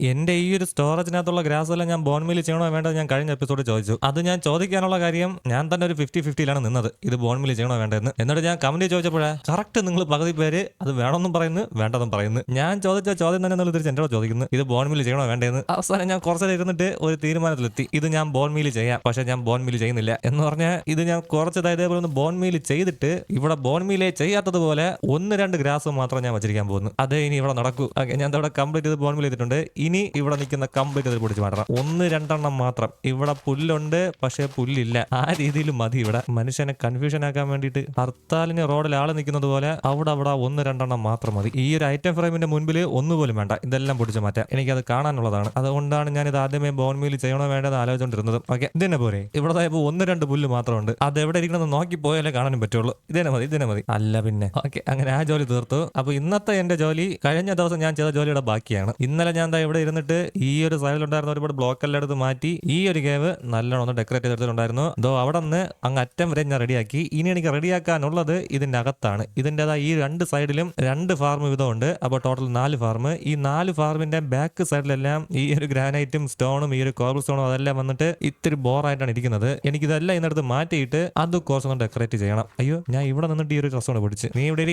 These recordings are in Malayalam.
എന്റെ ഈ ഒരു സ്റ്റോറേജിനകത്തുള്ള ഗ്രാസ് എല്ലാം ഞാൻ ബോൺമിൽ ചെയ്യണോ വേണ്ടത് ഞാൻ കഴിഞ്ഞ എപ്പിസോഡ് ചോദിച്ചു. അത് ഞാൻ ചോദിക്കാനുള്ള കാര്യം ഞാൻ തന്നെ ഒരു ഫിഫ്റ്റി ഫിഫ്റ്റിയിലാണ് നിന്നത്. ഇത് ബോൺമിൽ ചെയ്യണോ വേണ്ടതെന്ന്. എന്നിട്ട് ഞാൻ കമന്റ് ചോദിച്ചപ്പോഴേ കറക്റ്റ് നിങ്ങൾ പകുതി പേര് അത് വേണമെന്നും പറയുന്നു വേണ്ടതും പറയുന്നു. ഞാൻ ചോദിച്ച ചോദ്യം തന്നെ നിങ്ങൾ തിരിച്ച് എന്നോട് ചോദിക്കുന്നു ഇത് ബോൺമിൽ ചെയ്യണോ വേണ്ടതെന്ന്? അവസാനം ഞാൻ കുറച്ച് ഇരുന്നിട്ട് ഒരു തീരുമാനത്തിലെത്തി. ഇത് ഞാൻ ബോൺമിൽ ചെയ്യാം പക്ഷെ ഞാൻ ബോൺമിൽ ചെയ്യുന്നില്ല എന്ന് പറഞ്ഞാൽ ഇത് ഞാൻ കുറച്ചത് ഇതേപോലെ ഒന്ന് ബോൺമിൽ ചെയ്തിട്ട് ഇവിടെ ബോൺമിലെ ചെയ്യാത്തതുപോലെ ഒന്ന് രണ്ട് ഗ്രാസ് മാത്രം ഞാൻ വച്ചിരിക്കാൻ പോകുന്നു. അതേ ഇനി ഇവിടെ നടക്കൂ. ഞാൻ ഇവിടെ കംപ്ലീറ്റ് ചെയ്ത് ബോൺമിൽ ചെയ്തിട്ടുണ്ട്. ഇനി ഇവിടെ നിൽക്കുന്ന കമ്പൊക്കെ ഇതിൽ പൊടിച്ച് മാറ്റണം. ഒന്ന് രണ്ടെണ്ണം മാത്രം. ഇവിടെ പുല്ലുണ്ട് പക്ഷേ പുല്ലില്ല. ആ രീതിയിൽ മതി ഇവിടെ. മനുഷ്യനെ കൺഫ്യൂഷൻ ആക്കാൻ വേണ്ടിയിട്ട് ഹർത്താലിന് റോഡിൽ ആൾ നിൽക്കുന്നത് പോലെ അവിടെ അവിടെ ഒന്ന് രണ്ടെണ്ണം മാത്രം മതി. ഈ ഒരു ഐറ്റം ഫ്രെയിമിന്റെ മുൻപിൽ ഒന്നുപോലും വേണ്ട. ഇതെല്ലാം പൊടിച്ച് മാറ്റാം. എനിക്കത് കാണാനുള്ളതാണ്. അതുകൊണ്ടാണ് ഞാൻ ഇത് ആദ്യമേ ബോൺമീൽ ചെയ്യണോ വേണ്ടത് ആലോചിച്ചുകൊണ്ടിരുന്നത് ഓക്കെ ഇതിനെ പോരെ. ഇവിടെ ഇപ്പോൾ ഒന്ന് രണ്ട് പുല്ല് മാത്രമുണ്ട്. അത് എവിടെ ഇരിക്കണമെന്ന് നോക്കി പോയാലേ കാണാനും പറ്റുള്ളൂ. ഇതന്നെ മതി ഇതന്നെ മതി. അല്ല പിന്നെ. ഓക്കെ അങ്ങനെ ആ ജോലി തീർത്തു. അപ്പൊ ഇന്നത്തെ എന്റെ ജോലി കഴിഞ്ഞ ദിവസം ഞാൻ ചെയ്ത ജോലിയുടെ ബാക്കിയാണ്. ഇന്നലെ ഞാൻ എന്താ ഇവിടെ ഇരുന്നിട്ട് ഈ ഒരു സൈഡിലുണ്ടായിരുന്ന ഒരുപാട് ബ്ലോക്ക് എല്ലാം എടുത്ത് മാറ്റി ഈ ഒരു ഗെയിം നല്ലോണം ഒന്ന് ഡെക്കറേറ്റ് ചെയ്തെടുത്തിട്ടുണ്ടായിരുന്നു ദോ അവിടെ നിന്ന് അങ്ങ് അറ്റം വരെ ഞാൻ റെഡിയാക്കി ഇനി എനിക്ക് റെഡിയാക്കാനുള്ളത് ഇതിന്റെ അകത്താണ്. ഇതിന്റെതായ ഈ രണ്ട് സൈഡിലും രണ്ട് ഫാർം വിധമുണ്ട് അപ്പോൾ ടോട്ടൽ നാല് ഫാർം ഈ നാല് ഫാർമിന്റെ ബാക്ക് സൈഡിലെല്ലാം ഈ ഒരു ഗ്രാനൈറ്റും സ്റ്റോണും ഈ ഒരു കോബിൾ സ്റ്റോണും അതെല്ലാം വന്നിട്ട് ഇത്തിരി ബോറായിട്ടാണ് ഇരിക്കുന്നത്. എനിക്ക് ഇതെല്ലാം ഇന്നടുത്ത് മാറ്റിയിട്ട് അത് കുറച്ചൊന്ന് ഡെക്കറേറ്റ് ചെയ്യണം. അയ്യോ ഞാൻ ഇവിടെ നിന്നിട്ട് ഈ ഒരു ഡ്രസ്സോട് പിടിച്ച്. നീ ഇവിടെ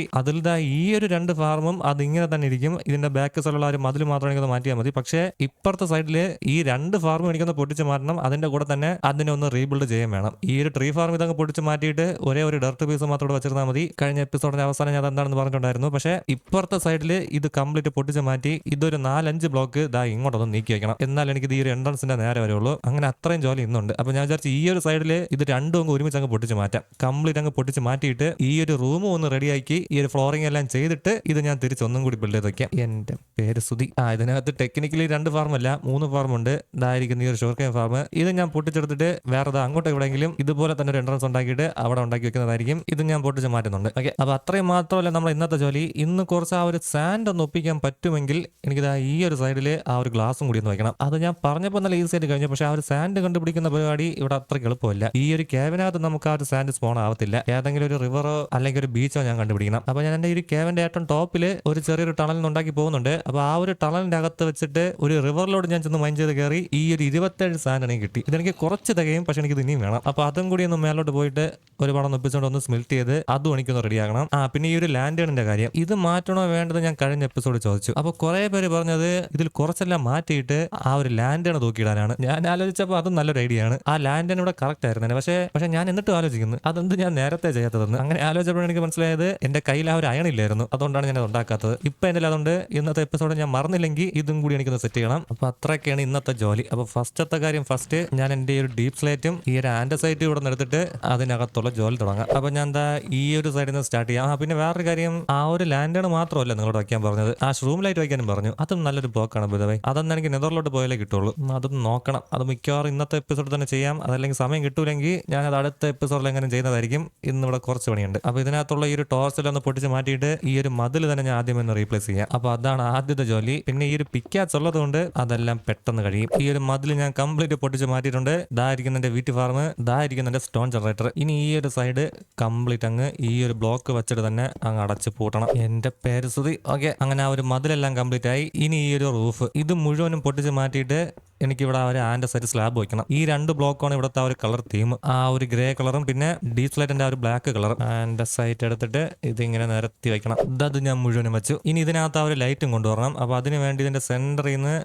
ദാ ഈ ഒരു രണ്ട് ഫാർമും അത് ഇങ്ങനെ തന്നെ ഇരിക്കും. ഇതിന്റെ ബാക്ക് സൈഡിലുള്ള ഒരു മതിൽ മാത്രം എനിക്കൊന്ന് മാറ്റിയാൽ മതി. പക്ഷേ ഇപ്പുറത്തെ സൈഡിൽ ഈ രണ്ട് ഫാർമും എനിക്കൊന്ന് പൊട്ടിച്ച് മാറ്റണം. അതിന്റെ കൂടെ തന്നെ അതിനെ ഒന്ന് റീബിൽഡ് ചെയ്യാൻ വേണം. ഈ ഒരു ട്രീ ഫാർം ഇതങ്ങ് പൊട്ടിച്ച് മാറ്റിയിട്ട് ഒരേ ഒരു ഡർട്ട് പീസ് മാത്രം ഇവിടെ വെച്ചിരുന്നാൽ മതി. കഴിഞ്ഞ എപ്പിസോഡിന്റെ അവസാനം ഞാൻ എന്താണെന്ന് പറഞ്ഞിട്ടുണ്ടായിരുന്നു. പക്ഷേ ഇപ്പുറത്തെ സൈഡിൽ ഇത് കംപ്ലീറ്റ് പൊട്ടിച്ച് മാറ്റി ഇതൊരു നാലഞ്ച് ബ്ലോക്ക് ദാ ഇങ്ങോട്ടൊന്ന് നീക്കി വയ്ക്കണം എന്നാൽ എനിക്ക് ഈ ഒരു എൻട്രൻസിന്റെ നേരെ വരുള്ളൂ അങ്ങനെ അത്രയും ജോലി ഇന്നുണ്ട്. അപ്പൊ ഞാൻ വിചാരിച്ചു ഈ ഒരു സൈഡിൽ ഇത് രണ്ടും അങ്ങ് ഒരുമിച്ച് അങ്ങ് പൊട്ടിച്ച് മാറ്റാം. കംപ്ലീറ്റ് അങ്ങ് പൊട്ടിച്ച് മാറ്റിയിട്ട് ഈ ഒരു റൂമും ഒന്ന് റെഡിയാക്കി ഈ ഒരു ഫ്ലോറിംഗ് എല്ലാം ചെയ്തിട്ട് ഇത് ഞാൻ തിരിച്ചൊന്നും കൂടി ബിൽഡ് ചെയ്ത് വയ്ക്കാം എന്റെ പേര് സുധി. ആ ഇതിനകത്ത് ടെക്നിക്കലി രണ്ട് ഫാർം അല്ല മൂന്ന് ഫാർം ഉണ്ട് ഇതായിരിക്കുന്ന ഈ ഒരു ഷുഗർ കെയിൻ ഫാം ഇത് ഞാൻ പൊട്ടിച്ചെടുത്തിട്ട് വേറെ അങ്ങോട്ട് എവിടെയെങ്കിലും ഇതുപോലെ തന്നെ ഒരു എൻട്രൻസ് ഉണ്ടാക്കിയിട്ട് അവിടെ ഉണ്ടാക്കി വെക്കുന്നതായിരിക്കും. ഇത് ഞാൻ പൊട്ടിച്ച് മാറ്റുന്നുണ്ട്. ഓക്കെ അപ്പൊ അത്രയും മാത്രമല്ല നമ്മൾ ഇന്നത്തെ ജോലി. ഇന്ന് കുറച്ച് ആ ഒരു സാൻഡ് ഒന്ന് ഒപ്പിക്കാൻ പറ്റുമെങ്കിൽ എനിക്കിതാ ഈ ഒരു സൈഡിൽ ആ ഒരു ഗ്ലാസും കൂടി ഒന്ന് വെക്കണം. അത് ഞാൻ പറഞ്ഞപ്പോൾ നല്ല ഈസി ആയിട്ട് കഴിഞ്ഞു. പക്ഷേ ആ ഒരു സാൻഡ് കണ്ടുപിടിക്കുന്ന പരിപാടി ഇവിടെ അത്ര എളുപ്പമല്ല. ഈ ഒരു കേവിനകത്ത് നമുക്ക് ആ ഒരു സാൻഡ് സ്പോൺ ആവത്തില്ല. ഏതെങ്കിലും ഒരു റിവറോ അല്ലെങ്കിൽ ഒരു ബീച്ചോ ഞാൻ കണ്ടുപിടിക്കണം. അപ്പൊ ഞാൻ എന്റെ ഈ കേവിന്റെ ഏറ്റവും ടോപ്പിൽ ഒരു ചെറിയൊരു ടണൽ ഉണ്ടാക്കി പോകുന്നുണ്ട്. അപ്പൊ ആ ഒരു ടണലിന്റെ അകത്ത് വെച്ചിട്ട് ഒരു റിവറിലോട് ഞാൻ ചെന്ന് മൈൻഡ് ചെയ്ത് കയറി ഈ ഒരു ഇരുപത്തേഴ് സാധനം എനിക്ക് കിട്ടി. ഇതെനിക്ക് കുറച്ച് തികയും പക്ഷെ എനിക്ക് ഇനിയും വേണം. അപ്പൊ അതും കൂടി ഒന്ന് മേലോട്ട് പോയിട്ട് ഒരു പണം എപ്പിസോഡ് ഒന്ന് സ്മെൽറ്റ് ചെയ്ത് അതും എനിക്കൊന്ന് റെഡിയാക്കണം ആ പിന്നെ ഈ ഒരു ലാൻഡേണിന്റെ കാര്യം. ഇത് മാറ്റണോ വേണ്ടത് ഞാൻ കഴിഞ്ഞ എപ്പിസോഡ് ചോദിച്ചു. അപ്പൊ കുറെ പേര് പറഞ്ഞത് ഇതിൽ കുറച്ചെല്ലാം മാറ്റിയിട്ട് ആ ഒരു ലാൻഡേണ് തൂക്കിയിടാനാണ്. ഞാൻ ആലോചിച്ചപ്പോൾ അതും നല്ലൊരു ഐഡിയ ആണ്. ആ ലാൻഡേൺ ഇവിടെ കറക്റ്റ് ആയിരുന്നു പക്ഷേ പക്ഷെ ഞാൻ എന്നിട്ടും ആലോചിക്കുന്നു. അതെന്ത് ഞാൻ നേരത്തെ ചെയ്യാത്തതെന്ന്. അങ്ങനെ ആലോചിച്ചപ്പോൾ എനിക്ക് മനസ്സിലായത് എന്റെ കയ്യിൽ ആ ഒരു അയണില്ലായിരുന്നു അതുകൊണ്ടാണ് ഞാൻ അത് ഉണ്ടാക്കാത്തത്. ഇപ്പൊ എന്റെ അതുകൊണ്ട് ഇന്നത്തെ എപ്പിസോഡ് ഞാൻ മറന്നില്ലെങ്കിൽ ഇതും കൂടി എനിക്കൊന്ന് സെറ്റ് ചെയ്യണം. അപ്പൊ അത്രയൊക്കെയാണ് ഇന്നത്തെ ജോലി. അപ്പൊ ഫസ്റ്റത്തെ കാര്യം ഫസ്റ്റ് ഞാൻ എന്റെ ഈ ഒരു ഡീപ് സ്ലേറ്റും ഈ ഒരു ആൻഡസൈറ്റും ഇവിടെ നിന്നെടുത്തിട്ട് അതിനകത്തുള്ള ജോലി തുടങ്ങാം. അപ്പൊ ഞാൻ എന്താ ഈ ഒരു സൈഡിൽ നിന്ന് സ്റ്റാർട്ട് ചെയ്യാം. പിന്നെ വേറൊരു കാര്യം ആ ഒരു ലാൻഡേൺ മാത്രമല്ല നിങ്ങളോട് വയ്ക്കാൻ പറഞ്ഞത്. ആ ഷൂം ലൈറ്റ് വയ്ക്കാനും പറഞ്ഞു. അതും നല്ലൊരു ബ്ലോക്കാണ് ബിതവേ അതൊന്നും എനിക്ക് നെതറിലോട്ട് പോയാലേ കിട്ടുള്ളൂ. അതും നോക്കണം. അത് മിക്കവാറും ഇന്നത്തെ എപ്പിസോഡ് തന്നെ ചെയ്യാം. അതല്ലെങ്കിൽ സമയം കിട്ടൂലെങ്കിൽ ഞാൻ അത് അടുത്ത എപ്പിസോഡിൽ എങ്ങനെ ചെയ്യുന്നതായിരിക്കും. ഇന്ന് ഇവിടെ കുറച്ച് പണിയുണ്ട്. അപ്പൊ ഇതിനകത്തുള്ള ഈ ഒരു ടോർച്ചിലൊന്ന് പൊട്ടിച്ച് മാറ്റിയിട്ട് ഈ ഒരു മതിൽ തന്നെ ഞാൻ ആദ്യം ഒന്ന് റീപ്ലേസ് ചെയ്യാം. അപ്പൊ അതാണ് ആദ്യത്തെ ജോലി. പിന്നെ ഈ ഒരു പിക്കാച്ച് ഉള്ളത് കൊണ്ട് അതെല്ലാം പെട്ടെന്ന് കഴിയും. ഈ ഒരു മതിൽ ഞാൻ കംപ്ലീറ്റ് പൊട്ടിച്ച് മാറ്റിയിട്ടുണ്ട്. ഇതായിരിക്കുന്ന എന്റെ വീട്ടു ഫാർം ഇതായിരിക്കുന്ന എന്റെ സ്റ്റോൺ ജനറേറ്റർ ഇനി ഈ ഒരു സൈഡ് കംപ്ലീറ്റ് അങ്ങ് ഈ ഒരു ബ്ലോക്ക് വെച്ചിട്ട് തന്നെ അങ്ങ് അടച്ച് പൂട്ടണം. എന്റെ പേര് സുതി ഓക്കെ അങ്ങനെ ആ ഒരു മതിലെല്ലാം കംപ്ലീറ്റ് ആയി. ഇനി ഈ ഒരു റൂഫ് ഇത് മുഴുവനും പൊട്ടിച്ച് മാറ്റിയിട്ട് എനിക്കിവിടെ ആ ഒരു ആൻഡ് സൈഡ് സ്ലാബ് വയ്ക്കണം ഈ രണ്ട് ബ്ലോക്കാണ് ഇവിടുത്തെ ആ ഒരു കളർ തീം ആ ഒരു ഗ്രേ കളറും പിന്നെ ഡീപ് ലൈറ്റിന്റെ ആ ഒരു ബ്ലാക്ക് കളറും ആൻഡ് സൈറ്റ് എടുത്തിട്ട് ഇതിങ്ങനെ നിരത്തി വെക്കണം. ഇതത് ഞാൻ മുഴുവനും വെച്ചു. ഇനി ഇതിനകത്ത് ആ ഒരു ലൈറ്റും കൊണ്ടുവരണം. അപ്പൊ അതിന് വേണ്ടി ഇതിന്റെ സെന്ററിൽ നിന്ന്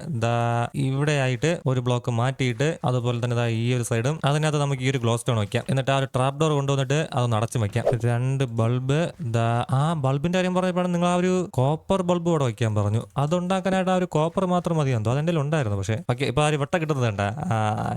ഇവിടെ ആയിട്ട് ഒരു ബ്ലോക്ക് മാറ്റിയിട്ട് അതുപോലെ തന്നെ ഈ ഒരു സൈഡും അതിനകത്ത് നമുക്ക് ഈ ഒരു ഗ്ലോ സ്റ്റോൺ വെക്കാം. എന്നിട്ട് ആ ഒരു ട്രാപ്പ് ഡോർ കൊണ്ടുവന്നിട്ട് അത് അടച്ചു വെക്കാം. രണ്ട് ബൾബ് ആ ബൾബിന്റെ കാര്യം പറഞ്ഞപ്പോഴാണ് നിങ്ങൾ ആ ഒരു കോപ്പർ ബൾബ് ഇവിടെ വെക്കാൻ പറഞ്ഞു. അതുണ്ടാക്കാനായിട്ട് ആ ഒരു കോപ്പർ മാത്രം മതി എന്തോ? അതെന്റെ ഉണ്ടായിരുന്നു പക്ഷേ. ഓക്കെ ഇപ്പൊ വട്ട കിട്ടുന്നത് വേണ്ട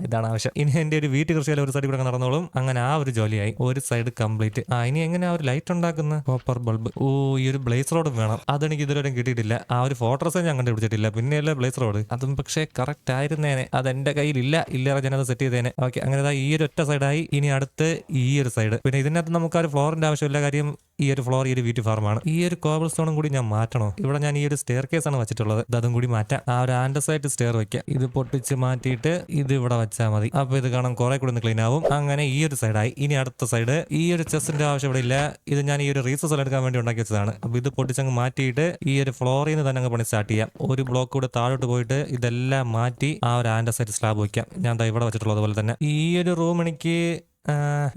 ഇതാണ് ആവശ്യം. ഇനി എന്റെ ഒരു വീട്ടു കൃഷിയിൽ ഒരു സൈഡ് കൂടെ നടന്നോളും. അങ്ങനെ ആ ഒരു ജോലിയായി. ഒരു സൈഡ് കംപ്ലീറ്റ് ആ ഇനി എങ്ങനെ ആ ഒരു ലൈറ്റ് ഉണ്ടാക്കുന്ന കോപ്പർ ബൾബ് ഓ ഈ ഒരു ബ്ലേസ് റോഡും വേണം. അതെനിക്ക് ഇതുവരെ കിട്ടിയിട്ടില്ല. ആ ഒരു ഫോട്ടോസ് ഞാൻ കണ്ടുപിടിച്ചിട്ടില്ല പിന്നെയല്ലേ ബ്ലേസ് റോഡ് അതും പക്ഷേ കറക്റ്റ് ആയിരുന്നേനെ. അത് എന്റെ കയ്യിലില്ല ഇല്ല ഞാനത് സെറ്റ് ചെയ്തേനെ. ഓക്കെ അങ്ങനെ ഈ ഒരു ഒറ്റ സൈഡായി ഇനി അടുത്ത് ഈ ഒരു സൈഡ് പിന്നെ ഇതിനകത്ത് നമുക്ക് ആ ഒരു ഫ്ലോറിന്റെ ആവശ്യമില്ല കാര്യം ഈ ഒരു ഫ്ലോർ ഈ ഒരു വീറ്റ് ഫാർമാണ് ഈ ഒരു കോബിൾ സ്റ്റോണും കൂടി ഞാൻ മാറ്റണോ? ഇവിടെ ഞാൻ ഈ ഒരു സ്റ്റെയർ കേസ് ആണ് വെച്ചിട്ടുള്ളത്. അതും കൂടി മാറ്റാം. ആ ഒരു ആൻഡസൈറ്റ് സ്റ്റെയർ വെക്കാം ഇത് പൊട്ടിച്ച് മാറ്റിയിട്ട് ഇത് ഇവിടെ വെച്ചാൽ മതി. അപ്പൊ ഇത് കാണാൻ കുറെ കൂടി ക്ലീൻ ആവും. അങ്ങനെ ഈ ഒരു സൈഡായി ഇനി അടുത്ത സൈഡ് ഈ ഒരു ചെസ്സിന്റെ ആവശ്യം ഇവിടെ ഇല്ല. ഇത് ഞാൻ ഈ ഒരു റീസസ് എടുക്കാൻ വേണ്ടി ഉണ്ടാക്കി വെച്ചതാണ്. അപ്പൊ ഇത് പൊട്ടിച്ചങ്ങ് മാറ്റിയിട്ട് ഈ ഒരു ഫ്ലോറിൽ നിന്ന് തന്നെ അങ്ങ് പണി സ്റ്റാർട്ട് ചെയ്യാം. ഒരു ബ്ലോക്ക് കൂടെ താഴോട്ട് പോയിട്ട് ഇതെല്ലാം മാറ്റി ആ ഒരു ആൻഡസൈറ്റ് സ്ലാബ് വയ്ക്കാം. ഞാൻ ഇവിടെ വെച്ചിട്ടുള്ളത് പോലെ തന്നെ. ഈ ഒരു റൂം എനിക്ക്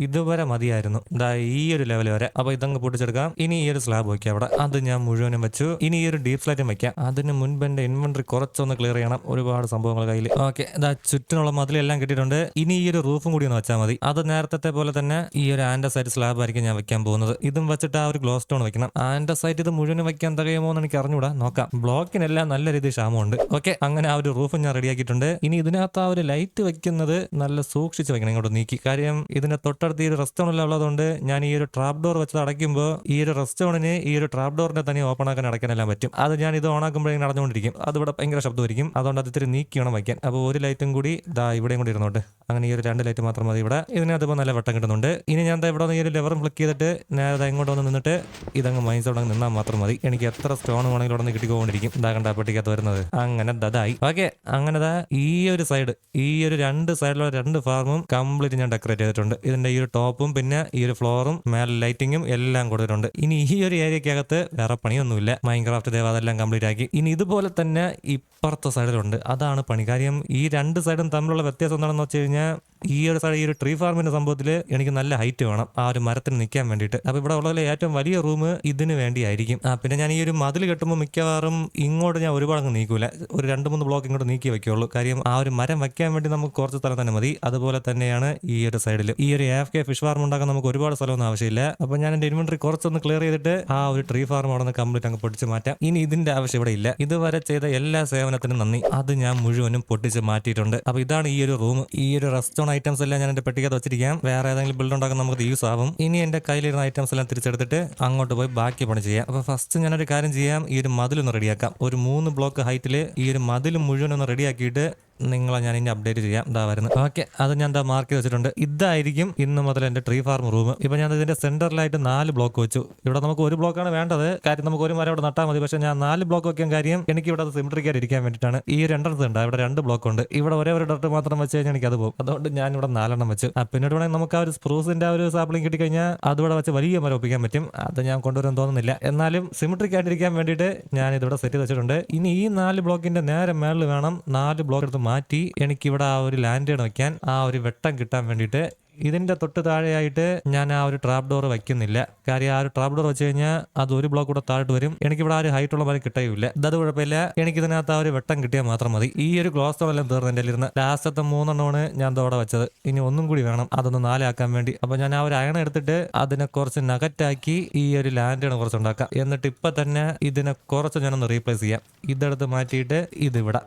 ഇതുവരെ മതിയായിരുന്നു. ദാ ഈ ഒരു ലെവൽ വരെ. അപ്പൊ ഇതങ്ങ് പൊട്ടിച്ചെടുക്കാം. ഇനി ഈ ഒരു സ്ലാബ് വയ്ക്കാം അവിടെ. അത് ഞാൻ മുഴുവനും വെച്ചു. ഇനി ഈ ഒരു ഡീപ് ഫ്ലൈറ്റും വെക്കാം അതിന് മുൻപ് എന്റെ ഇൻവെന്ററി കുറച്ചൊന്ന് ക്ലിയർ ചെയ്യണം. ഒരുപാട് സംഭവങ്ങൾ കയ്യിൽ ഓക്കെ ഇതാ ചുറ്റിനുള്ള മതിലെല്ലാം കിട്ടിയിട്ടുണ്ട്. ഇനി ഈ ഒരു റൂഫും കൂടി ഒന്ന് വെച്ചാൽ മതി. അത് നേരത്തെ പോലെ തന്നെ ഈ ഒരു ആൻഡസൈറ്റ് സ്ലാബ് ആയിരിക്കും ഞാൻ വെക്കാൻ പോകുന്നത്. ഇതും വെച്ചിട്ട് ആ ഒരു ഗ്ലോ സ്റ്റോൺ വെക്കണം. ആൻഡസൈറ്റ് ഇത് മുഴുവനും വെക്കാൻ തകയുമോ എന്ന് എനിക്ക് അറിഞ്ഞൂടാ. നോക്കാം. ബ്ലോക്കിനെല്ലാം നല്ല രീതിയിൽ ക്ഷാമമുണ്ട്. ഓക്കെ അങ്ങനെ ആ ഒരു റൂഫും ഞാൻ റെഡിയാക്കിയിട്ടുണ്ട് ഇനി ഇതിനകത്ത് ആ ഒരു ലൈറ്റ് വെക്കുന്നത് നല്ല സൂക്ഷിച്ച് വെക്കണം. ഇങ്ങോട്ട് നീക്കി. കാര്യം ഇതിന്റെ തൊട്ടടുത്ത് ഈ ഒരു റെസ്റ്റോറന്റിൽ ഉള്ളതുകൊണ്ട് ഞാൻ ഈ ഒരു ട്രാപ്പ് ഡോർ വെച്ചത് അടയ്ക്കുമ്പോൾ ഈ ഒരു റെസ്റ്റോറന്റിന് ഈ ഒരു ട്രാപ്പ് ഡോറിനെ തന്നെ ഓപ്പൺ ആക്കാൻ അടയ്ക്കാനെല്ലാം പറ്റും. അത് ഞാൻ ഇത് ഓൺ ആക്കുമ്പോഴേ നടന്നുകൊണ്ടിരിക്കും. അത് ഇവിടെ ഭയങ്കര ശബ്ദമായിരിക്കും അതുകൊണ്ട് അത് ഇത്തിരി നീക്കി വേണം വയ്ക്കാൻ. അപ്പോൾ ഒരു ലൈറ്റും കൂടി ദാ ഇവിടെയും കൂടി ഇരുന്നോട്ട്. അങ്ങനെ ഈ ഒരു രണ്ട് ലൈറ്റ് മാത്രം മതി ഇവിടെ. ഇതിനകത്ത് ഇപ്പോൾ നല്ല വെട്ടം കിട്ടുന്നുണ്ട്. ഇനി ഞാൻ ഇവിടെ ഈ ഒരു ലെവറും ഫ്ലിക്ക് ചെയ്തിട്ട് നേരത്തെ ഇങ്ങോട്ട് വന്ന് നിന്നിട്ട് ഇതങ്ങ് മൈൻസ് അവിടെ നിന്നാൽ മാത്രം മതി. എനിക്ക് എത്ര സ്റ്റോൺ വേണമെങ്കിലും ഇവിടെ നിന്ന് കിട്ടിക്കൊണ്ടിരിക്കും. ഇതാ കണ്ട പെട്ടിക്കകത്ത് വരുന്നത്. അങ്ങനെ ദതായി ഓക്കെ അങ്ങനെ ഈ ഒരു സൈഡ് ഈ ഒരു രണ്ട് സൈഡിലുള്ള രണ്ട് ഫാർമും കംപ്ലീറ്റ് ഞാൻ ഡെക്കറേറ്റ് ചെയ്തിട്ടുണ്ട്. ഇതിന്റെ ഈ ഒരു ടോപ്പും പിന്നെ ഈ ഒരു ഫ്ലോറും മേലെ ലൈറ്റിങ്ങും എല്ലാം കൊടുത്തിട്ടുണ്ട്. ഇനി ഈ ഒരു ഏരിയക്കകത്ത് വേറെ പണിയൊന്നുമില്ല. മൈൻക്രാഫ്റ്റ് ദേവ അതെല്ലാം കംപ്ലീറ്റ് ആക്കി. ഇനി ഇതുപോലെ തന്നെ ഇപ്പുറത്തെ സൈഡിലുണ്ട്. അതാണ് പണി. കാര്യം ഈ രണ്ട് സൈഡും തമ്മിലുള്ള വ്യത്യാസം എന്താണെന്ന് വെച്ച് കഴിഞ്ഞാൽ ഈ ഒരു സൈഡ് ഈ ഒരു ട്രീ ഫാർമിന്റെ സംഭവത്തിൽ എനിക്ക് നല്ല ഹൈറ്റ് വേണം. ആ ഒരു മരത്തിന് നിൽക്കാൻ വേണ്ടിയിട്ട്. അപ്പോൾ ഇവിടെ ഉള്ളതിലെ ഏറ്റവും വലിയ റൂം ഇതിന് വേണ്ടിയായിരിക്കും. ആ പിന്നെ ഞാൻ ഈ ഒരു മതിൽ കെട്ടുമ്പോൾ മിക്കവാറും ഇങ്ങോട്ട് ഞാൻ ഒരുപാട് അങ്ങ് നീക്കൂല. ഒരു രണ്ട് മൂന്ന് ബ്ലോക്ക് ഇങ്ങോട്ട് നീക്കി വെക്കുള്ളൂ കാര്യം ആ ഒരു മരം വെക്കാൻ വേണ്ടി നമുക്ക് കുറച്ച് സ്ഥലം തന്നെ മതി. അതുപോലെ തന്നെയാണ് ഈ ഒരു സൈഡിൽ ഈ ഒരു എഫ് കെ ഫിഷ് ഫാർം ഉണ്ടാക്കാൻ നമുക്ക് ഒരുപാട് സ്ഥലമൊന്നും ആവശ്യമില്ല. അപ്പൊ ഞാൻ എന്റെ ഇൻവെന്ററി കുറച്ചൊന്ന് ക്ലിയർ ചെയ്തിട്ട് ആ ഒരു ട്രീ ഫാർം അവിടെ നിന്ന് കംപ്ലീറ്റ് അങ്ങ് പൊട്ടിച്ച് മാറ്റാം. ഇനി ഇതിന്റെ ആവശ്യം ഇവിടെ ഇല്ല. ഇതുവരെ ചെയ്ത എല്ലാ സേവനത്തിനും നന്ദി. അത് ഞാൻ മുഴുവനും പൊട്ടിച്ച് മാറ്റിയിട്ടുണ്ട്. അപ്പൊ ഇതാണ് ഈ ഒരു റൂം ഈ ഒരു റെസ്റ്റോറൻ ഐറ്റംസ് എല്ലാം ഞാൻ എന്റെ പെട്ടിക്കകത്ത് വെച്ചിരിക്കാം. വേറെ ഏതെങ്കിലും ബിൽഡ് ഉണ്ടാക്കാൻ നമുക്ക് യൂസ് ആവും. ഇനി എന്റെ കയ്യിലിരുന്ന ഐറ്റംസ് എല്ലാം തിരിച്ചെടുത്തിട്ട് അങ്ങോട്ട് പോയി ബാക്കി പണി ചെയ്യാം. അപ്പൊ ഫസ്റ്റ് ഞാനൊരു കാര്യം ചെയ്യാം. ഈ ഒരു മതിലൊന്ന് റെഡിയാക്കാം ഒരു മൂന്ന് ബ്ലോക്ക് ഹൈറ്റിൽ ഈ ഒരു മതിൽ മുഴുവൻ ഒന്ന് റെഡിയാക്കിയിട്ട് നിങ്ങളെ ഞാൻ ഇനി അപ്ഡേറ്റ് ചെയ്യാം. ഇതാ വരുന്നത് ഓക്കെ അത് ഞാൻ എന്താ മാർക്ക് ചെയ്ത് വെച്ചിട്ടുണ്ട്. ഇതായിരിക്കും ഇന്ന് മുതൽ എന്റെ ട്രീ ഫാർം റൂം ഇപ്പൊ ഞാൻ ഇതിന്റെ സെന്ററിലായിട്ട് നാല് ബ്ലോക്ക് വെച്ചു. ഇവിടെ നമുക്ക് ഒരു ബ്ലോക്കാണ് വേണ്ടത്. കാര്യം നമുക്ക് ഒരു മരം ഇവിടെ നട്ടാൽ മതി. പക്ഷെ ഞാൻ നാല് ബ്ലോക്ക് വെക്കാൻ കാര്യം എനിക്ക് ഇവിടെ സിമിട്രിക്കായിട്ട് ഇരിക്കാൻ വേണ്ടിയിട്ടാണ്. ഈ എൻട്രൻസ് ഉണ്ട്. ഇവിടെ രണ്ട് ബ്ലോക്ക് ഉണ്ട്. ഇവിടെ ഒരേ ഒരു ഡോട്ട് മാത്രം വെച്ച് കഴിഞ്ഞാൽ എനിക്ക് അത് പോകും. അതുകൊണ്ട് ഞാൻ ഇവിടെ നാലെണ്ണം വെച്ചു. പിന്നീട് വേണമെങ്കിൽ നമുക്ക് ആ ഒരു സ്പ്രൂസിന്റെ ആ ഒരു കിട്ടിക്കഴിഞ്ഞാൽ അത് ഇവിടെ വെച്ച് വലിയ മരം ഒപ്പിക്കാൻ പറ്റും. അത് ഞാൻ കൊണ്ടുവരാൻ തോന്നുന്നില്ല. എന്നാലും സിമിട്രിക് ആയിട്ടിരിക്കാൻ വേണ്ടിയിട്ട് ഞാൻ ഇതിവിടെ സെറ്റ് ചെയ്ത് വെച്ചിട്ടുണ്ട്. ഇനി ഈ നാല് ബ്ലോക്കിന്റെ നേരെ മേളിൽ വേണം നാല് ബ്ലോക്ക് എടുത്ത് മാറ്റി എനിക്കിവിടെ ആ ഒരു ലാൻഡ് വെക്കാൻ ആ ഒരു വെട്ടം കിട്ടാൻ വേണ്ടിയിട്ട് ഇതിന്റെ തൊട്ട് താഴെയായിട്ട് ഞാൻ ആ ഒരു ട്രാപ്പ് ഡോർ വയ്ക്കുന്നില്ല. കാര്യം ആ ഒരു ട്രാപ്പ് ഡോർ വെച്ച് കഴിഞ്ഞാൽ അത് ഒരു ബ്ലോക്ക് കൂടെ താഴോട്ട് വരും. എനിക്കിവിടെ ആ ഒരു ഹൈറ്റ് ഉള്ള മരം കിട്ടുകയില്ല അത് കുഴപ്പമില്ല. എനിക്ക് ഇതിനകത്ത് ആ ഒരു വെട്ടം കിട്ടിയാൽ മാത്രം മതി. ഈ ഒരു ഗ്ലോസ് എല്ലാം തീർന്നു എന്റെ ഇരുന്ന് ലാസ്റ്റത്തെ മൂന്നെണ്ണമാണ് ഞാൻ തോടെ വെച്ചത്. ഇനി ഒന്നും കൂടി വേണം. അതൊന്ന് നാലാക്കാൻ വേണ്ടി. അപ്പോൾ ഞാൻ ആ ഒരു അയണ എടുത്തിട്ട് അതിനെ കുറച്ച് നഗറ്റാക്കി ഈ ഒരു ലാൻഡാണ് കുറച്ച് ഉണ്ടാക്കാം. എന്നിട്ട് ഇപ്പൊ തന്നെ ഇതിനെ കുറച്ച് ഞാനൊന്ന് റീപ്ലേസ് ചെയ്യാം. ഇതെടുത്ത് മാറ്റിയിട്ട് ഇത് ഇവിടെ.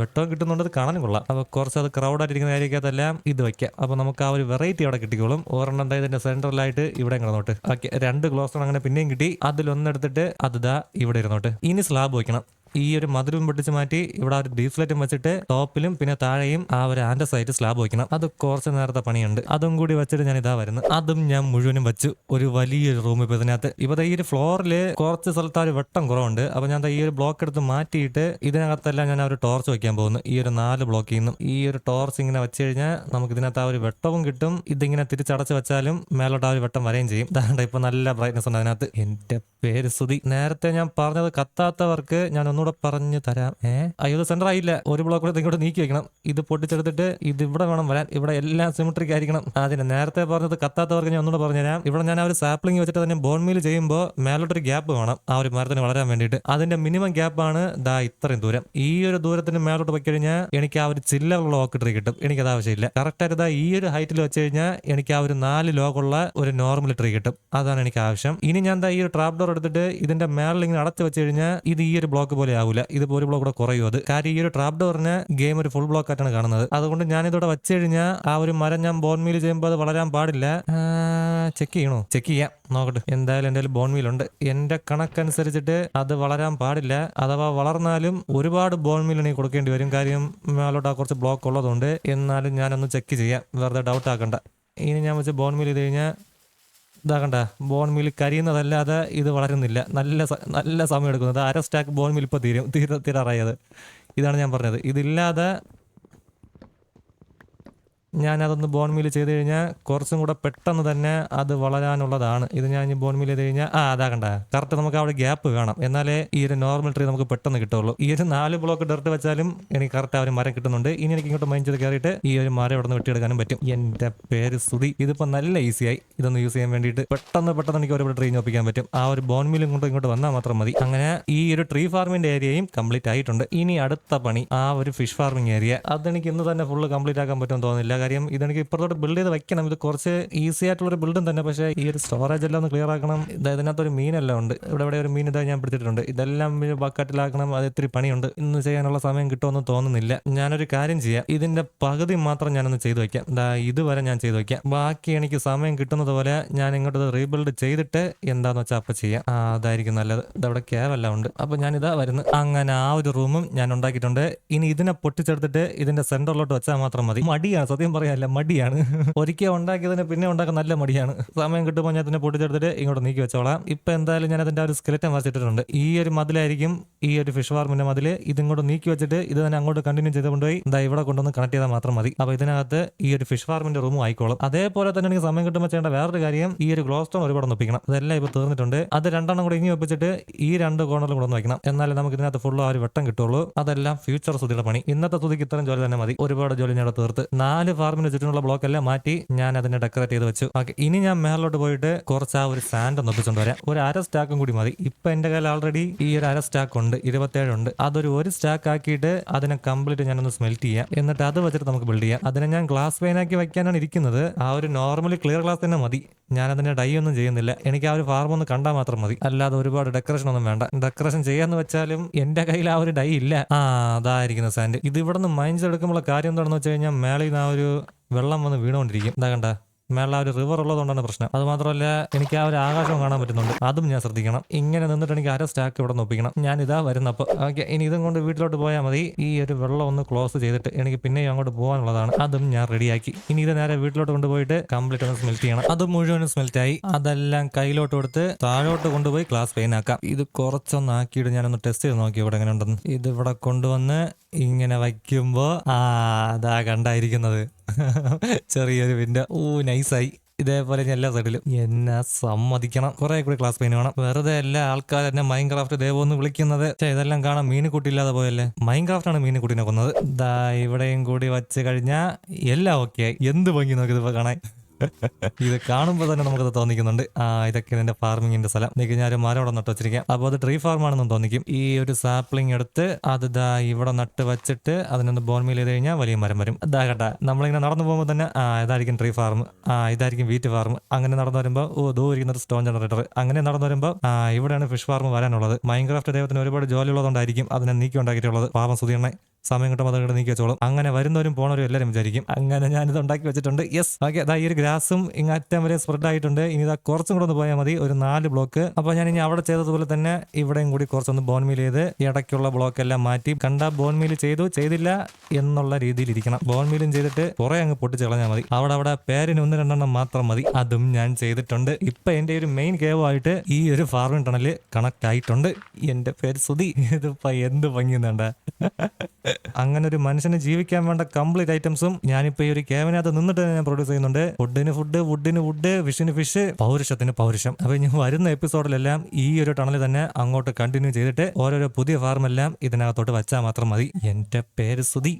വെട്ടവും കിട്ടുന്നുണ്ട്. കാണാനും കൊള്ളാം. അപ്പൊ കുറച്ച് അത് ക്രൗഡായിട്ടിരിക്കുന്ന ഏരിയക്കകത്തെല്ലാം ഇത് വെക്കാം അപ്പോൾ നമുക്ക് ആ ഒരു വെറൈറ്റി അവിടെ കിട്ടിക്കോളും. ഒരെണ്ണം ഇതിന്റെ സെൻട്രലായിട്ട് ഇവിടെ കിടന്നോട്ട്. ഓക്കെ രണ്ട് ഗ്ലോസ് അങ്ങനെ പിന്നെയും കിട്ടി. അതിലൊന്നെടുത്തിട്ട് അത് ദാ ഇവിടെ ഇരുന്നോട്ട്. ഇനി സ്ലാബ് വെക്കണം ഈ ഒരു മധുരം പൊട്ടിച്ച് മാറ്റി ഇവിടെ ഒരു ഡീഫ്ലറ്റും വെച്ചിട്ട് ടോപ്പിലും പിന്നെ താഴെയും ആ ഒരു ആൻഡസൈറ്റ് സ്ലാബ് വയ്ക്കണം. അത് കുറച്ച് നേരത്തെ പണിയുണ്ട്. അതും കൂടി വെച്ചിട്ട് ഞാൻ ഇതാ വരുന്നത് അതും ഞാൻ മുഴുവനും വെച്ചു. ഒരു വലിയൊരു റൂം ഇപ്പൊ ഇതിനകത്ത്. ഇപ്പൊ ഈ ഒരു ഫ്ലോറിൽ കുറച്ച് സ്ഥലത്ത് ഒരു വെട്ടം കുറവുണ്ട്. അപ്പൊ ഞാൻ ഈ ഒരു ബ്ലോക്ക് എടുത്ത് മാറ്റിയിട്ട് ഇതിനകത്തെല്ലാം ഞാൻ ഒരു ടോർച്ച് വെക്കാൻ പോകുന്നു. ഈ ഒരു നാല് ബ്ലോക്കിൽ നിന്നും. ഈ ഒരു ടോർച്ച് ഇങ്ങനെ വെച്ച് കഴിഞ്ഞാൽ നമുക്ക് ഇതിനകത്ത് ആ ഒരു വെട്ടവും കിട്ടും. ഇതിങ്ങനെ തിരിച്ചടച്ച് വെച്ചാലും മേലോട്ട് ആ ഒരു വെട്ടം വരെയും ചെയ്യും. ദാണ്ട ഇപ്പൊ നല്ല ബ്രൈറ്റ്നസ് ഉണ്ട് അതിനകത്ത്. എന്റെ പേര് സുതി നേരത്തെ ഞാൻ പറഞ്ഞത് കത്താത്തവർക്ക് ഞാൻ ഒന്നുകൂടെ പറഞ്ഞു തരാം. ഏ? അയ്യോ സെന്റർ ആയില്ല. ഒരു ബ്ലോക്ക് കൂടെ ഇങ്ങോട്ട് നീക്കി വെക്കണം. ഇത് പൊട്ടിച്ചെടുത്തിട്ട് ഇത് ഇവിടെ വേണം വരാൻ. ഇവിടെ എല്ലാം സിമിട്രിക് ആയിരിക്കണം. അതിന് നേരത്തെ പറഞ്ഞത് കത്താത്തവർക്ക് ഞാൻ ഒന്നുകൂടെ പറഞ്ഞുതരാം ഇവിടെ ഞാൻ ആ ഒരു സാപ്ലിംഗ് വെച്ചിട്ട് തന്നെ ബോൺ മീൽ ചെയ്യുമ്പോൾ മേലോട്ടൊരു ഗ്യാപ്പ് വേണം. ആ ഒരു മരത്തിന് വളരാൻ വേണ്ടിയിട്ട്. അതിന്റെ മിനിമം ഗ്യാപ്പ് ആണ് ദാ ഇത്രയും ദൂരം. ഈ ഒരു ദൂരത്തിന് മേലോട്ട് പോയി കഴിഞ്ഞാൽ എനിക്ക് ആ ഒരു ചില്ലുള്ള ലോക്ക് ട്രീ കിട്ടും. എനിക്ക് അത് ആവശ്യമില്ല. കറക്റ്റ് ആയിട്ട് ദാ ഈ ഒരു ഹൈറ്റിൽ വെച്ച് കഴിഞ്ഞാൽ എനിക്ക് ആ ഒരു നാല് ലോക്കുള്ള ഒരു നോർമൽ ട്രീ കിട്ടും. അതാണ് എനിക്ക് ആവശ്യം. ഇനി ഞാൻ ദാ ഈ ഒരു ട്രാപ്പ് ഡോർ എടുത്തിട്ട് ഇതിന്റെ മേളിൽ ഇങ്ങനെ അടച്ചു വെച്ച് കഴിഞ്ഞാൽ ഇത് ഈ ഒരു ബ്ലോക്ക് ആവില്ല ഇത് ഒരു ബ്ലോക്ക് കൂടെ കുറയും അത്. കാര്യം ഈ ഒരു ട്രാപ്പ് ഡോറിന് ഗെയിം ഒരു ഫുൾ ബ്ലോക്ക് ആയിട്ടാണ് കാണുന്നത്. അതുകൊണ്ട് ഞാൻ ഇതോടെ വെച്ച് കഴിഞ്ഞാൽ ആ ഒരു മരം ഞാൻ ബോൺ മീൽ ചെയ്യുമ്പോൾ അത് വളരാൻ പാടില്ല. ചെക്ക് ചെയ്യണോ? ചെക്ക് ചെയ്യാം. നോക്കട്ടെ. എന്തായാലും എന്റെ ബോൺ മീൽ ഉണ്ട്. എന്റെ കണക്കനുസരിച്ചിട്ട് അത് വളരാൻ പാടില്ല. അഥവാ വളർന്നാലും ഒരുപാട് ബോൺ മീൽ എനിക്ക് കൊടുക്കേണ്ടി വരും. കാര്യം മേലോട്ട് ആ കുറച്ച് ബ്ലോക്ക് ഉള്ളതുകൊണ്ട്. എന്നാലും ഞാനൊന്ന് ചെക്ക് ചെയ്യാം. വെറുതെ ഡൗട്ട് ആക്കണ്ട. ഇനി ഞാൻ വെച്ച് ബോൺ മീൽ ചെയ്ത് കഴിഞ്ഞാൽ ഇതാകണ്ട. ബോൺ മിൽ കരിയുന്നതല്ലാതെ ഇത് വളരുന്നില്ല. നല്ല നല്ല സമയം എടുക്കുന്നത് അര സ്റ്റാക്ക് ബോൺ മിൽ ഇപ്പോൾ തീര തീരാറായത് ഇതാണ് ഞാൻ പറഞ്ഞത്. ഇതില്ലാതെ ഞാൻ അതൊന്ന് ബോൺ മീൽ ചെയ്ത് കഴിഞ്ഞാൽ കുറച്ചും കൂടെ പെട്ടെന്ന് തന്നെ അത് വളരാനുള്ളതാണ്. ഇത് ഞാൻ ബോൺ മീൽ ചെയ്ത് കഴിഞ്ഞാൽ ആ അതാ കണ്ട. കറക്റ്റ് നമുക്ക് അവിടെ ഗ്യാപ്പ് വേണം എന്നാലേ ഈ ഒരു നോർമൽ ട്രീ നമുക്ക് പെട്ടെന്ന് കിട്ടുള്ളൂ ഈ ഒരു നാല് ബ്ലോക്ക് ഡെർട്ട് വെച്ചാലും എനിക്ക് കറക്റ്റ് ആ ഒരു മരം കിട്ടുന്നുണ്ട്. ഇനി എനിക്ക് ഇങ്ങോട്ട് മൈൻഡ് ചെയ്ത് കയറിയിട്ട് ഈ ഒരു മരം ഇവിടെ നിന്ന് വെട്ടിയെടുക്കാനും പറ്റും. എന്റെ പേര് സുതി ഇതിപ്പോ നല്ല ഈസിയായി ഇതൊന്ന് യൂസ് ചെയ്യാൻ വേണ്ടിയിട്ട് പെട്ടെന്ന് പെട്ടെന്ന് എനിക്ക് ഒരുപാട് ട്രീ ഒപ്പിക്കാൻ പറ്റും. ആ ഒരു ബോൺ മീലും കൊണ്ട് ഇങ്ങോട്ട് വന്നാൽ മാത്രം മതി. അങ്ങനെ ഈ ഒരു ട്രീ ഫാർമിന്റെ ഏരിയയും കംപ്ലീറ്റ് ആയിട്ടുണ്ട്. ഇനി അടുത്ത പണി ആ ഒരു ഫിഷ് ഫാർമിംഗ് ഏരിയ അതെനിക്ക് ഇന്ന് തന്നെ ഫുള്ള് കംപ്ലീറ്റ് ആക്കാൻ പറ്റുമെന്ന് തോന്നുന്നില്ല. കാര്യം ഇതെനിക്ക് ഇപ്പുറത്തോട്ട് ബിൽഡ് ചെയ്ത് വെക്കണം. ഇത് കുറച്ച് ഈസി ആയിട്ടുള്ള ഒരു ബിൽഡും തന്നെ. പക്ഷേ ഈ ഒരു സ്റ്റോറേജ് എല്ലാം ഒന്ന് ക്ലിയർ ആക്കണം. ഇത് ഇതിനകത്ത് ഒരു മീനെല്ലാം ഉണ്ട്. ഇവിടെ ഇവിടെ ഒരു മീൻ ഇതാ ഞാൻ പിടിച്ചിട്ടുണ്ട്. ഇതെല്ലാം ബക്കറ്റിലാക്കണം അത് ഇത്തിരി പണിയുണ്ട്. ഇന്ന് ചെയ്യാനുള്ള സമയം കിട്ടുമെന്ന് തോന്നുന്നില്ല. ഞാനൊരു കാര്യം ചെയ്യാം. ഇതിന്റെ പകുതി മാത്രം ഞാനൊന്ന് ചെയ്തു വെക്കാം. ഇതാ ഇതുവരെ ഞാൻ ചെയ്തു വെക്കാം. ബാക്കി എനിക്ക് സമയം കിട്ടുന്നത് പോലെ ഞാൻ ഇങ്ങോട്ട് റീബിൽഡ് ചെയ്തിട്ട് എന്താന്ന് വെച്ചാൽ അപ്പൊ ചെയ്യാം. അതായിരിക്കും നല്ലത്. ഇതവിടെ ക്യാവെല്ലാം ഉണ്ട്. അപ്പൊ ഞാൻ ഇതാ വരുന്നത് അങ്ങനെ ആ ഒരു റൂമും ഞാൻ ഉണ്ടാക്കിയിട്ടുണ്ട്. ഇനി ഇതിനെ പൊട്ടിച്ചെടുത്തിട്ട് ഇതിന്റെ സെന്ററിലോട്ട് വെച്ചാൽ മാത്രം മതി. മടിയാണ് സത്യം പറയാനല്ല മടിയാണ്. ഒരിക്കൽ ഉണ്ടാക്കിയതിന് പിന്നെ ഉണ്ടാക്കാൻ നല്ല മടിയാണ്. സമയം കിട്ടുമ്പോൾ ഞാൻ അതിനെ പൊട്ടിച്ചെടുത്തിട്ട് ഇങ്ങോട്ട് നീക്കി വെച്ചോളാം. ഇപ്പൊ എന്തായാലും ഞാൻ അതിന്റെ ഒരു സ്കെലറ്റം വരച്ചിട്ടുണ്ട് ഈ ഒരു മതിലായിരിക്കും ഈ ഒരു ഫിഷ് ഫാർമിന്റെ മതിൽ ഇതിങ്ങോട്ട് നീക്കി വെച്ചിട്ട് ഇത് തന്നെ അങ്ങോട്ട് കണ്ടിന്യൂ ചെയ്ത് കൊണ്ടുപോയി ഇതാ ഇവിടെ കൊണ്ടുവന്ന് കണക്ട് ചെയ്താൽ മാത്രം മതി. അപ്പൊ ഇതിനകത്ത് ഈ ഒരു ഫിഷ് ഫാർമിന്റെ റൂമും ആയിക്കോളും. അതേപോലെ തന്നെ എനിക്ക് സമയം കിട്ടുമ്പോൾ ചെയ്യേണ്ട വേറൊരു കാര്യം ഈ ഒരു ഗ്ലോ സ്റ്റോൺ ഒരുപാട് ഒപ്പിക്കണം അതെല്ലാം ഇപ്പൊ തീർന്നിട്ടുണ്ട്. അത് രണ്ടെണ്ണം കൂടി ഇനി വെപ്പിച്ചിട്ട് ഈ രണ്ട് കോർണറിലും കൂടെ ഒന്ന് വെക്കണം എന്നാലേ നമുക്ക് ഇതിനകത്ത് ഫുള്ള് ആ ഒരു വെട്ടം കിട്ടുള്ളൂ അതെല്ലാം ഫ്യൂച്ചർ സ്തുതിയുടെ പണി. ഇന്നത്തെ സ്തുതിക്ക് ഇത്തരം ജോലി തന്നെ മതി. ഒരുപാട് ജോലി ഞാൻ തീർത്ത്. നാല് ഫാർമിന് ചുറ്റുമുള്ള ബ്ലോക്ക് എല്ലാം മാറ്റി ഞാൻ അതിനെ ഡെക്കറേറ്റ് ചെയ്ത് വെച്ചു. ഓക്കെ ഇനി ഞാൻ മേളിലോട്ട് പോയിട്ട് കുറച്ച് ആ ഒരു സാൻഡ് ഒന്ന് ഒപ്പിച്ചുകൊണ്ട് വരാം. ഒരു അര സ്റ്റാക്കും കൂടി മതി. ഇപ്പൊ എന്റെ കയ്യിൽ ആൾറെഡി ഈ ഒരു അര സ്റ്റാക്ക് ഉണ്ട്. ഇരുപത്തേഴ് ഉണ്ട്. അതൊരു ഒരു സ്റ്റാക്ക് ആക്കിയിട്ട് അതിനെ കംപ്ലീറ്റ് ഞാനൊന്ന് സ്മെൽറ്റ് ചെയ്യാം. എന്നിട്ട് അത് വെച്ചിട്ട് നമുക്ക് ബിൽഡ് ചെയ്യാം. അതിനെ ഞാൻ ഗ്ലാസ് വെയിനാക്കി വെക്കാനാണ് ഇരിക്കുന്നത്. ആ ഒരു നോർമലി ക്ലിയർ ഗ്ലാസ് തന്നെ മതി. ഞാൻ അതിന്റെ ഡൈ ഒന്നും ചെയ്യുന്നില്ല. എനിക്ക് ആ ഒരു ഫാർം ഒന്ന് കണ്ടാൽ മാത്രം മതി. അല്ലാതെ ഒരുപാട് ഡെക്കറേഷൻ ഒന്നും വേണ്ട. ഡെക്കറേഷൻ ചെയ്യാന്ന് വെച്ചാലും എന്റെ കയ്യിൽ ആ ഒരു ഡൈ ഇല്ല. ആ അതായിരിക്കുന്ന സാൻഡ് ഇത് ഇവിടെ നിന്ന് മൈൻഡ് എടുക്കുമ്പോൾ കാര്യം എന്താണെന്ന് വെച്ച് കഴിഞ്ഞാൽ മേളിൽ നിന്ന് ആ ഒരു വെള്ളം വന്ന് വീണുകൊണ്ടിരിക്കും. എന്താ കണ്ട മേള ഒരു റിവർ ഉള്ളതുകൊണ്ടാണ് പ്രശ്നം. അത് മാത്രമല്ല എനിക്ക് ആ ഒരു ആകാശവും കാണാൻ പറ്റുന്നുണ്ട്. അതും ഞാൻ ശ്രദ്ധിക്കണം. ഇങ്ങനെ നിന്നിട്ട് എനിക്ക് അര സ്റ്റാക്ക് ഇവിടെ നോപ്പിക്കണം ഞാൻ ഇതാ വരുന്നപ്പോൾ ഓക്കെ ഇനി ഇതും കൊണ്ട് വീട്ടിലോട്ട് പോയാൽ മതി. ഈ ഒരു വെള്ളം ഒന്ന് ക്ലോസ് ചെയ്തിട്ട് എനിക്ക് പിന്നെയും അങ്ങോട്ട് പോകാനുള്ളതാണ്. അതും ഞാൻ റെഡിയാക്കി ഇനി ഇത് നേരെ വീട്ടിലോട്ട് കൊണ്ടുപോയിട്ട് കംപ്ലീറ്റ് ഒന്ന് സ്മെൽറ്റ് ചെയ്യണം. അത് മുഴുവനും സ്മെൽറ്റ് ആയി. അതെല്ലാം കയ്യിലോട്ട് കൊടുത്ത് താഴോട്ട് കൊണ്ടുപോയി ക്ലാസ് പെയിൻ ആക്കാം. ഇത് കുറച്ചൊന്ന് ആക്കിയിട്ട് ഞാനൊന്ന് ടെസ്റ്റ് ചെയ്ത് നോക്കി ഇവിടെ എങ്ങനെ ഉണ്ടെന്ന്. ഇത് ഇവിടെ കൊണ്ടുവന്ന് ഇങ്ങനെ വയ്ക്കുമ്പോ ആ അതാ കണ്ടായിരിക്കുന്നത്. ചെറിയൊരു വിൻഡോ ഓ നൈസായി ഇതേപോലെ എല്ലാ സൈഡിലും എന്നെ സമ്മതിക്കണം. കുറെ കൂടി ക്ലാസ് പെയിൻ വേണം. വെറുതെ എല്ലാ ആൾക്കാർ എന്നെ മൈൻ ക്രാഫ്റ്റ് ദേവോ വിളിക്കുന്നത്. പക്ഷേ ഇതെല്ലാം കാണാൻ മീനുകുട്ടി ഇല്ലാതെ പോയല്ലേ? മൈൻ ക്രാഫ്റ്റ് ആണ് മീനുകുട്ടിനെ കൊന്നത്. ദാ ഇവിടെയും കൂടി വച്ച് കഴിഞ്ഞാൽ എല്ലാം ഓക്കെ ആയി. എന്ത് ഭംഗി നോക്കി ഇതിപ്പോ കാണാൻ. ഇത് കാണുമ്പോൾ തന്നെ നമുക്കത് തോന്നിക്കുന്നുണ്ട്. ആ ഇതൊക്കെ ഇതിന്റെ ഫാർമിങ്ങിന്റെ സ്ഥലം. എനിക്ക് ഞാൻ ഒരു മരം ഇവിടെ നട്ട് വെച്ചിരിക്കാം. അപ്പോൾ അത് ട്രീ ആണെന്ന് തോന്നിക്കും. ഈ ഒരു സാപ്ലിംഗ് എടുത്ത് അത് ദാ ഇവിടെ നട്ട് വെച്ചിട്ട് അതിനൊന്ന് ബോൺമീൽ ചെയ്ത് കഴിഞ്ഞാൽ വലിയ മരം വരും. ഇതാ കേട്ടാ നമ്മളിങ്ങനെ നടന്നു പോകുമ്പോൾ തന്നെ ആ ഇതായിരിക്കും ട്രീ ഫാർം ആ ഇതായിരിക്കും വീറ്റ് ഫാർം അങ്ങനെ നടന്നു വരുമ്പോൾ ഓ ദൂ ഇരിക്കുന്ന ഒരു സ്റ്റോൺ ജനറേറ്റർ അങ്ങനെ നടന്നു വരുമ്പോൾ ആ ഇവിടെയാണ് ഫിഷ് ഫാർം വരാനുള്ളത്. മൈൻക്രാഫ്റ്റ് ദൈവത്തിന് ഒരുപാട് ജോലി ഉള്ളതുകൊണ്ടായിരിക്കും അതിനെ നീക്കി ഉണ്ടാക്കിയിട്ടുള്ളത് പാപം സുതിയണ്ണെ സമയം കിട്ടുമ്പോൾ അതൊക്കെ നീക്കി വെച്ചോളും. അങ്ങനെ വരുന്നവരും പോണവരും എല്ലാവരും വിചാരിക്കും അങ്ങനെ ഞാനിത് ഉണ്ടാക്കി വെച്ചിട്ടുണ്ട്. യെസ് ഓക്കെ അതാ ഈ ഒരു ഗ്രാസും ഇങ്ങറ്റം വരെ സ്പ്രെഡ് ആയിട്ടുണ്ട്. ഇനി ഇതാ കുറച്ചും കൂടെ ഒന്ന് പോയാൽ മതി. ഒരു നാല് ബ്ലോക്ക് അപ്പോൾ ഞാൻ ഇനി അവിടെ ചെയ്തതുപോലെ തന്നെ ഇവിടെയും കൂടി കുറച്ചൊന്ന് ബോൺമീൽ ചെയ്ത് ഇടയ്ക്കുള്ള ബ്ലോക്ക് എല്ലാം മാറ്റി. കണ്ട ബോൺമീൽ ചെയ്തു ചെയ്തില്ല എന്നുള്ള രീതിയിൽ ഇരിക്കണം. ബോൺമീലും ചെയ്തിട്ട് കുറെ അങ്ങ് പൊട്ടിച്ച് കളഞ്ഞാൽ മതി. അവിടെ അവിടെ പേരിന് ഒന്ന് രണ്ടെണ്ണം മാത്രം മതി. അതും ഞാൻ ചെയ്തിട്ടുണ്ട്. ഇപ്പൊ എന്റെ ഒരു മെയിൻ കേവ് ആയിട്ട് ഈ ഒരു ഫാർമിംഗ് ടണൽ കണക്ട് ആയിട്ടുണ്ട്. എന്റെ പേര് സുധി. ഇതിപ്പോ എന്ത് ഭംഗിയുന്നുണ്ട അങ്ങനെ ഒരു മനുഷ്യന് ജീവിക്കാൻ വേണ്ട കംപ്ലീറ്റ് ഐറ്റംസും ഞാനിപ്പോ ഈ ഒരു കേവനകത്ത് നിന്നിട്ട് ഞാൻ പ്രൊഡ്യൂസ് ചെയ്യുന്നുണ്ട്. ഫുഡിന് ഫുഡ് വുഡിന് വുഡ് ഫിഷിന് ഫിഷ് പൗരുഷത്തിന് പൗരുഷം. അപ്പൊ ഇനി വരുന്ന എപ്പിസോഡിലെല്ലാം ഈ ഒരു ടണൽ തന്നെ അങ്ങോട്ട് കണ്ടിന്യൂ ചെയ്തിട്ട് ഓരോരോ പുതിയ ഫാർമെല്ലാം ഇതിനകത്തോട്ട് വെച്ചാൽ മാത്രം മതി. എന്റെ പേര് സുധി.